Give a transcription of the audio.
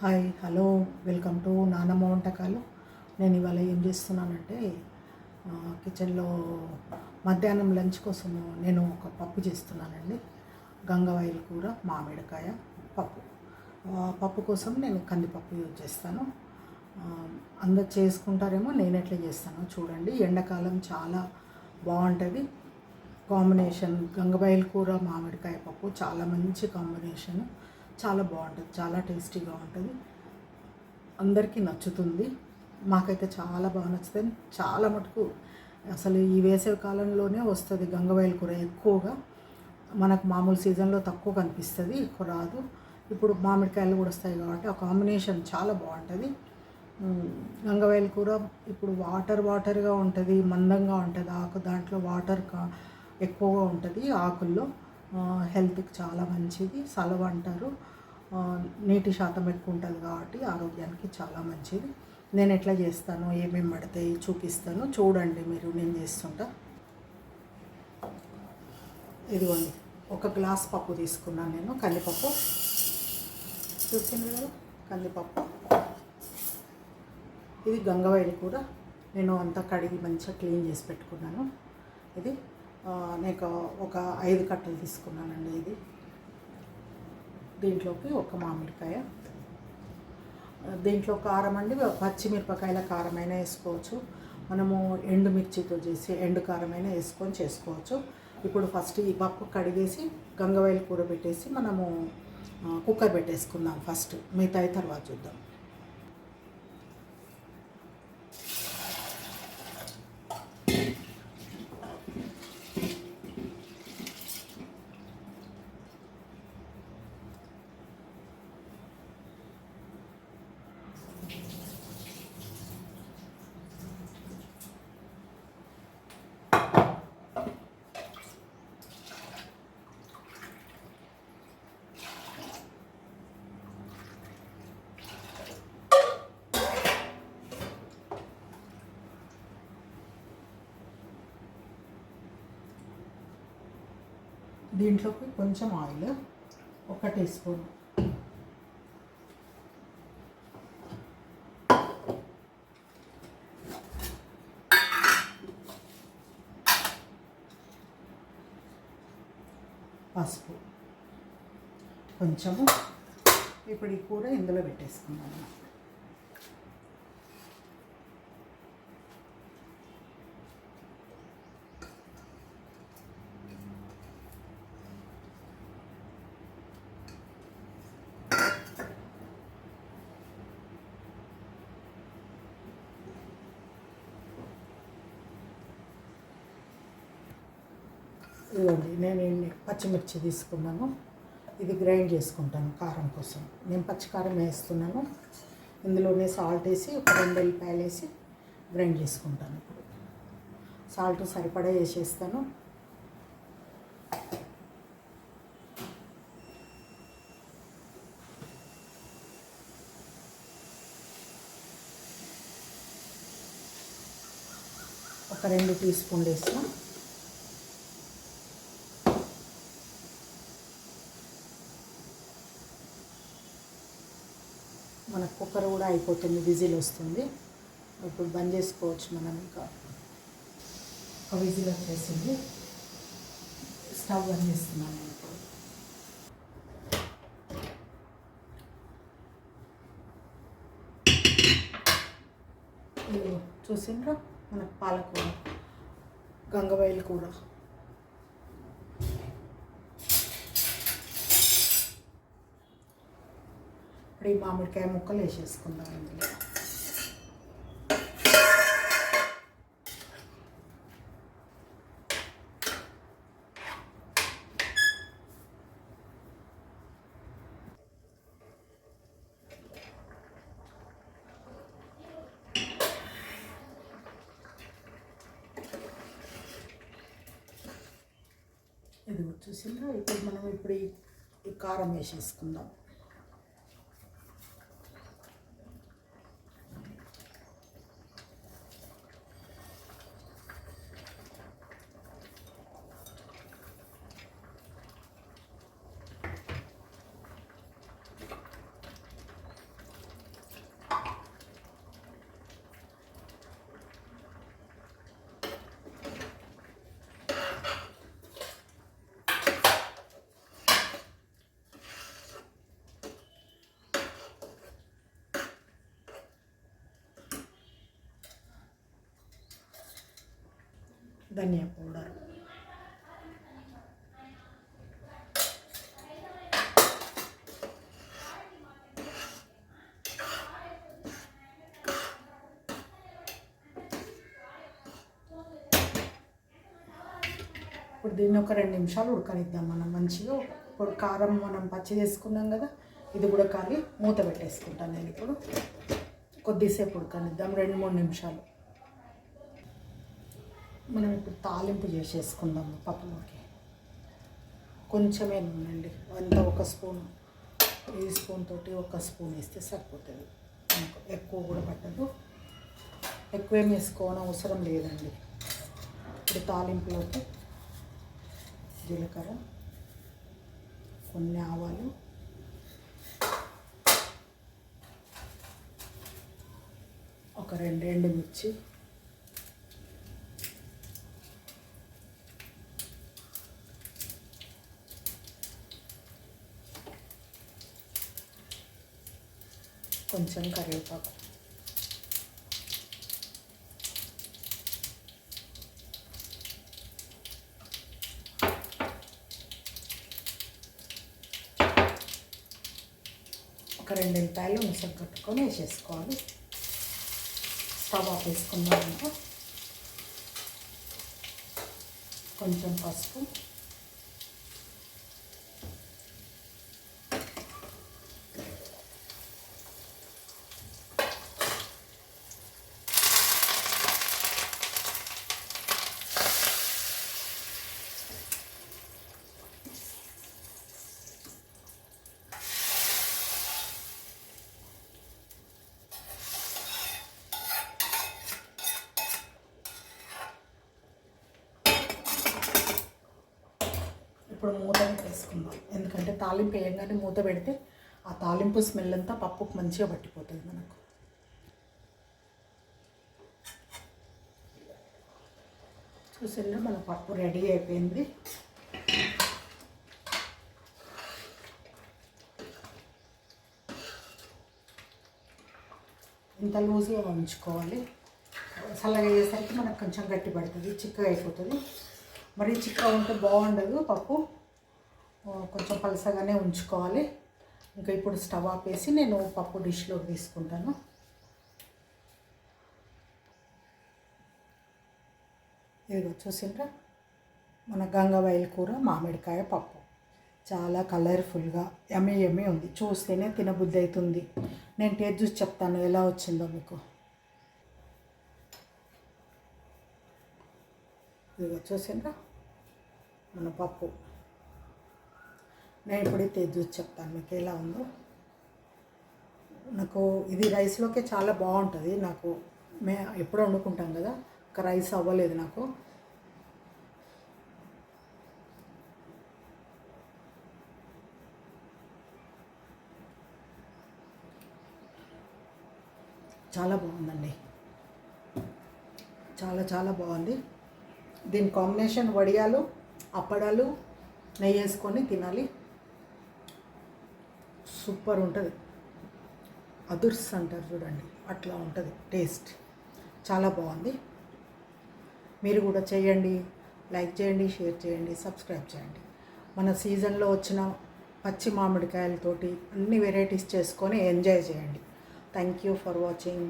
Hi hello welcome to నానమ్మ వంటకాలు నేను ఇవాళ ఏం చేస్తున్నానంటే కిచెన్లో మధ్యాహ్నం లంచ్ కోసము నేను ఒక పప్పు చేస్తున్నానండి. గంగవాయిల కూర మామిడికాయ పప్పు. పప్పు కోసం నేను కందిపప్పు యూజ్ చేస్తాను. అందరు చేసుకుంటారేమో నేను ఎట్లా చేస్తాను చూడండి. ఎండాకాలం చాలా బాగుంటుంది. కాంబినేషన్ గంగబాయిల కూర మామిడికాయ పప్పు చాలా మంచి కాంబినేషన్. చాలా బాగుంటుంది చాలా టేస్టీగా ఉంటుంది. అందరికీ నచ్చుతుంది. మాకైతే చాలా బాగా నచ్చుతుంది. చాలా మటుకు అసలు ఈ వేసవి కాలంలోనే వస్తుంది గంగవాయిల కూర ఎక్కువగా. మనకు మామూలు సీజన్లో తక్కువ కనిపిస్తుంది ఎక్కువ రాదు. ఇప్పుడు మామిడికాయలు కూడా వస్తాయి కాబట్టి ఆ కాంబినేషన్ చాలా బాగుంటుంది. ఉమ్, కూర ఇప్పుడు వాటర్ వాటర్గా ఉంటుంది మందంగా ఉంటుంది. ఆకు దాంట్లో వాటర్ కా ఎక్కువగా ఉంటుంది ఆకుల్లో. హెల్త్కి చాలా మంచిది. సలవ అంటారు. నీటి శాతం ఎక్కువ ఉంటుంది కాబట్టి ఆరోగ్యానికి చాలా మంచిది. నేను ఎట్లా చేస్తాను? ఏమేమి పడతాయి? చూపిస్తాను. చూడండి మీరు. నేను చేస్తుంటా. ఇదిగోండి. ఒక గ్లాస్ పప్పు తీసుకున్నాను నేను. కందిపప్పు. చూసింది కదా? కందిపప్పు. ఇది గంగవైడి కూడా నేను అంతా కడిగి మంచిగా క్లీన్ చేసి పెట్టుకున్నాను. ఇది నేను ఒక ఐదు కట్టలు తీసుకున్నానండి ఇది. దీంట్లోకి ఒక మామిడికాయ. దీంట్లో కారం అండి పచ్చిమిరపకాయల కారమైనా వేసుకోవచ్చు. మనము ఎండుమిర్చితో చేసి ఎండు కారమైనా వేసుకొని చేసుకోవచ్చు. ఇప్పుడు ఫస్ట్ ఈ పప్పు కడిగేసి గంగవాయిల్ కూర పెట్టేసి మనము కుక్కర్ పెట్టేసుకుందాం ఫస్ట్. మిగతాయి తర్వాత చూద్దాం. దీంట్లోకి కొంచెం ఆయిల్ ఒక టీ స్పూన్. పసుపు. కొంచెము ఇప్పుడు ఈ కూర ఇందులో పెట్టేసుకున్నాను ఇదిగోండి నేను ఇన్ని పచ్చిమిర్చి తీసుకున్నాను. ఇది గ్రైండ్ చేసుకుంటాను కారం కోసం. నేను పచ్చికారం వేస్తున్నాను. ఇందులోనే సాల్ట్ వేసి ఒక రెండు వెల్లిపాయలు వేసి గ్రైండ్ చేసుకుంటాను. ఇప్పుడు సాల్ట్ సరిపడా వేసేస్తాను. ఒక రెండు టీ స్పూన్లు వేస్తాను మన కుక్కర్ కూడా అయిపోతుంది విజిల్ వస్తుంది. ఇప్పుడు బంద్ చేసుకోవచ్చు మనం ఇంకా. ఒక విజిల్ వచ్చేసింది. స్టవ్ బంద్ చేస్తున్నాను ఇప్పుడు. చూసిండ్రా? మనకు పాలకూర గంగవాయిల్ కూర. ఇప్పుడు ఈ మామిడికాయ ముక్కలు వేసేసుకుందాం ఇందులో. ఇది చూసిందా ఇప్పుడు మనం ఇప్పుడు ఈ- ఈ కారం వేసేసుకుందాం. ధనియా పౌడర్. ఇప్పుడు దీన్ని ఒక రెండు నిమిషాలు ఉడకనిద్దాం మనం. మంచిగా ఇప్పుడు కారం మనం పచ్చి చేసుకున్నాం కదా ఇది కూడా కాగి మూత పెట్టేసుకుంటాను నేను ఇప్పుడు. కొద్దిసేపు ఉడకనిద్దాం రెండు మూడు నిమిషాలు. మనం ఇప్పుడు తాలింపు చేసేసుకుందాం పప్పులోకి. కొంచెమే నూనె అండి. అంత ఒక స్పూన్ ఈ స్పూన్ తోటి ఒక స్పూన్ వేస్తే సరిపోతుంది. మనకు ఎక్కువ కూడా పట్టదు. ఎక్కువ ఏం వేసుకోవడం అవసరం లేదండి. ఇప్పుడు తాలింపులోకి జీలకర్ర కొన్ని ఆవాలు ఒక రెండు ఎండు మిర్చి కొంచెం కరివేపాకు. ఒక రెండు ఉల్లిపాయలు ముసలు కట్టుకొని వేసేసుకోవాలి. స్టవ్ ఆఫ్ వేసుకున్నాక కొంచెం పసుపు. ఇప్పుడు మూత పెట్టేసుకుందాం. ఎందుకంటే తాలింపు వేయగానే మూత పెడితే ఆ తాలింపు స్మెల్ అంతా పప్పుకు మంచిగా పట్టిపోతుంది మనకు. చూసిండ్రా మన పప్పు రెడీ అయిపోయింది. ఇంత లూజ్గా ఉంచుకోవాలి. చల్లగా అయ్యేసరికి మనకు కొంచెం గట్టి పడుతుంది చిక్కగా అయిపోతుంది. మరి చిక్కగా ఉంటే బాగుండదు పప్పు. కొంచెం పలసగానే ఉంచుకోవాలి. ఇంకా ఇప్పుడు స్టవ్ ఆపేసి నేను పప్పు డిష్లోకి తీసుకుంటాను. ఇదిగో చూసిండ్రా? మన గంగవాయిల కూర మామిడికాయ పప్పు. చాలా కలర్ఫుల్గా ఎమ్మె ఎమ్మె ఉంది. చూస్తేనే తినబుద్ధి అవుతుంది నేను టేస్ట్ చూసి చెప్తాను ఎలా వచ్చిందో మీకు. ఇదిగో చూసిండ్రా? మన పప్పు. నేను ఇప్పుడైతే చూసి చెప్తాను మీకు ఎలా ఉందో. నాకు ఇది రైస్లోకే చాలా బాగుంటుంది. నాకు మే ఎప్పుడో వండుకుంటాం కదా ఇంకా రైస్ అవ్వలేదు నాకు. చాలా బాగుందండి. చాలా చాలా బాగుంది. దీని కాంబినేషన్ వడియాలు అప్పడాలు నెయ్యి వేసుకొని తినాలి. సూపర్ ఉంటుంది. అదుర్స్ అంటారు చూడండి అట్లా ఉంటుంది టేస్ట్. చాలా బాగుంది. మీరు కూడా చేయండి లైక్ చేయండి షేర్ చేయండి సబ్స్క్రైబ్ చేయండి. మన సీజన్లో వచ్చిన పచ్చి మామిడికాయలతోటి అన్ని వెరైటీస్ చేసుకొని ఎంజాయ్ చేయండి. Thank you for watching.